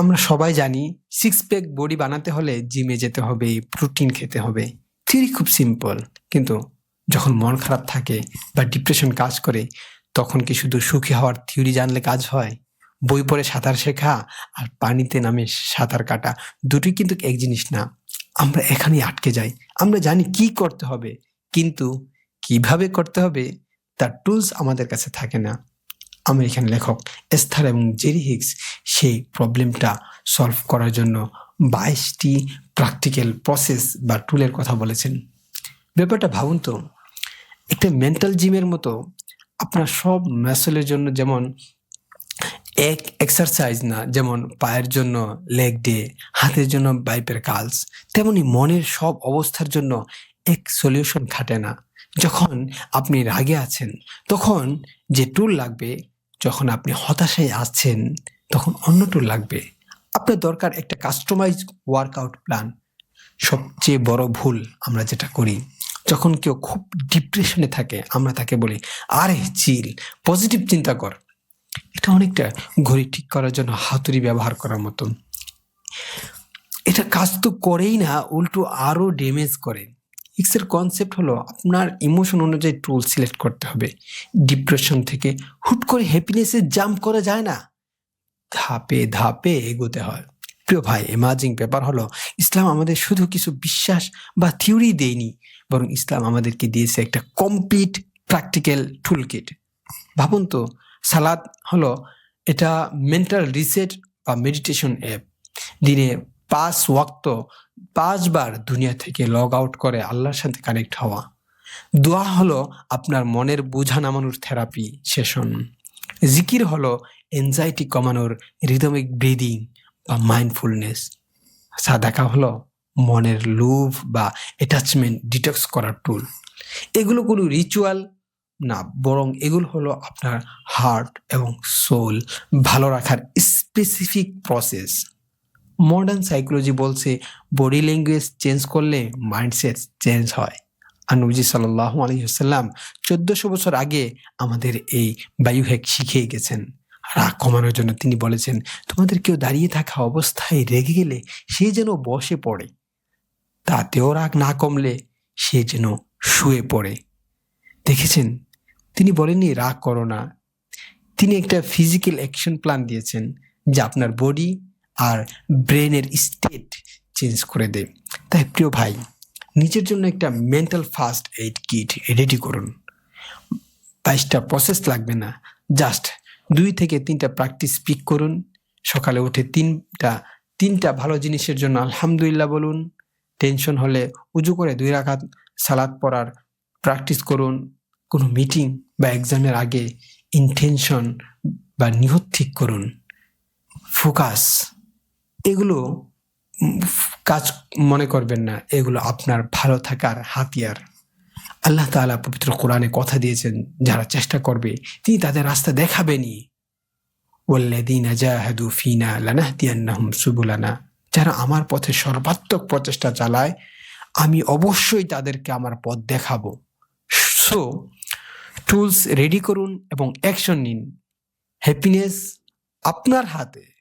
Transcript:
আমরা সবাই জানি সিক্স প্যাক বডি বানাতে হলে জিমে যেতে হবে প্রোটিন খেতে হবে। থিওরি খুব সিম্পল কিন্তু যখন মন খারাপ থাকে বা ডিপ্রেশন কাজ করে, তখন কি শুধু সুখী হওয়ার থিওরি জানলে কাজ হয়? বই পড়ে সাঁতার শেখা আর পানিতে নামে সাঁতার কাটা, দুটোই কিন্তু এক জিনিস না। আমরা এখানেই আটকে যাই। আমরা জানি কি করতে হবে, কিন্তু কীভাবে করতে হবে, তার টুলস আমাদের কাছে থাকে না। আমেরিকান লেখক এস্থার এবং জেরি হিক্স সেই প্রবলেমটা সলভ করার জন্য বাইশটি প্র্যাকটিক্যাল প্রসেস বা টুলের কথা বলেছেন। ব্যাপারটা ভাবুন তো, একটা মেন্টাল জিমের মতো আপনার সব ম্যাসেলের জন্য যেমন এক এক্সারসাইজ না, যেমন পায়ের জন্য লেগ ডে হাতের জন্য বাইপের কালস তেমনি মনের সব অবস্থার জন্য এক সলিউশন খাটে না। যখন আপনি রাগে আছেন, তখন যে টুল লাগবে, যখন আপনি হতাশায় আছেন তখন অন্য টুল লাগবে। আপনার দরকার একটা কাস্টমাইজ ওয়ার্কআউট প্ল্যান সবচেয়ে বড় ভুল আমরা যেটা করি, যখন কেউ খুব ডিপ্রেশনে থাকে, আমরা তাকে বলি, আরে চিল পজিটিভ চিন্তা কর। এটা অনেকটা ঘড়ি ঠিক করার জন্য হাতুড়ি ব্যবহার করার মতন এটা কাজ তো করেই না, উল্টো আরও ড্যামেজ করে। ইক্সের কনসেপ্ট হলো আপনার ইমোশন অনুযায়ী টুল সিলেক্ট করতে হবে। ডিপ্রেশন থেকে হুট করে হ্যাপিনেসে জাম্প করা যায় না। ধাপে ধাপে এগোতে হয়। প্রিয় ভাই এমার্জিং ব্যাপার হলো, ইসলাম আমাদের শুধু কিছু বিশ্বাস বা থিওরি দেয়নি, বরং ইসলাম আমাদেরকে দিয়েছে একটা কমপ্লিট প্র্যাকটিক্যাল টুল কিট ভাবুন তো, সালাদ হলো এটা মেন্টাল রিসেট বা মেডিটেশন অ্যাপ দিনে পাঁচ ওয়াক্ত, পাঁচবার দুনিয়া থেকে লগ আউট করে আল্লাহর সাথে কানেক্ট হওয়া। দোয়া হলো আপনার মনের বোঝা নামানোর থেরাপি সেশন জিকির হলো এনজাইটি কমানোর রিদমিক ব্রিদিং বা মাইন্ডফুলনেস সাদাকা হলো মনের লোভ বা অ্যাটাচমেন্ট ডিটক্স করার টুল এগুলো কোনো রিচুয়াল না, বরং এগুলো হলো আপনার হার্ট এবং সোল ভালো রাখার স্পেসিফিক প্রসেস মডার্ন সাইকোলজি বলছে বডি ল্যাঙ্গুয়েজ চেঞ্জ করলে মাইন্ডসেট চেঞ্জ হয়। আর নবজি সাল্লাহ আলহিহাল্লাম চোদ্দশো বছর আগে আমাদের এই বায়ুহেক শিখিয়ে গেছেন। রাগ কমানোর জন্য তিনি বলেছেন, তোমাদের কেউ দাঁড়িয়ে থাকা অবস্থায় রেগে গেলে সে যেন বসে পড়ে। তাতেও রাগ না কমলে সে যেন শুয়ে পড়ে। দেখেছেন? তিনি বলেননি, রাগ করো না। তিনি একটা ফিজিক্যাল অ্যাকশন প্ল্যান দিয়েছেন যা আপনার বডি আর ব্রেনের স্টেট চেঞ্জ করে দেয়। তাই প্রিয় ভাই নিজের জন্য একটা mental first aid kit ready করুন। বাইশটা প্রসেস লাগবে না। জাস্ট দুই থেকে তিনটা প্র্যাকটিস পিক করুন। সকালে উঠে তিনটা তিনটা ভালো জিনিসের জন্য আলহামদুলিল্লাহ বলুন। টেনশন হলে উজু করে দুই রাখাত সালাদ পড়ার প্র্যাকটিস করুন। কোনো মিটিং বা এক্সামের আগে ইনটেনশন বা নিহত ঠিক করুন। ফোকাস এগুলো কাজ মনে করবেন না, এগুলো আপনার ভালো থাকার হাতিয়ার। আল্লাহ তাআলা পবিত্র কোরআনে কথা দিয়েছেন, যারা চেষ্টা করবে, তিনি তাদের রাস্তা দেখাবেনই। ফিনা যারা আমার পথে সর্বাত্মক প্রচেষ্টা চালায়, আমি অবশ্যই তাদেরকে আমার পথ দেখাবো। সো টুলস রেডি করুন এবং অ্যাকশন নিন। হ্যাপিনেস আপনার হাতে।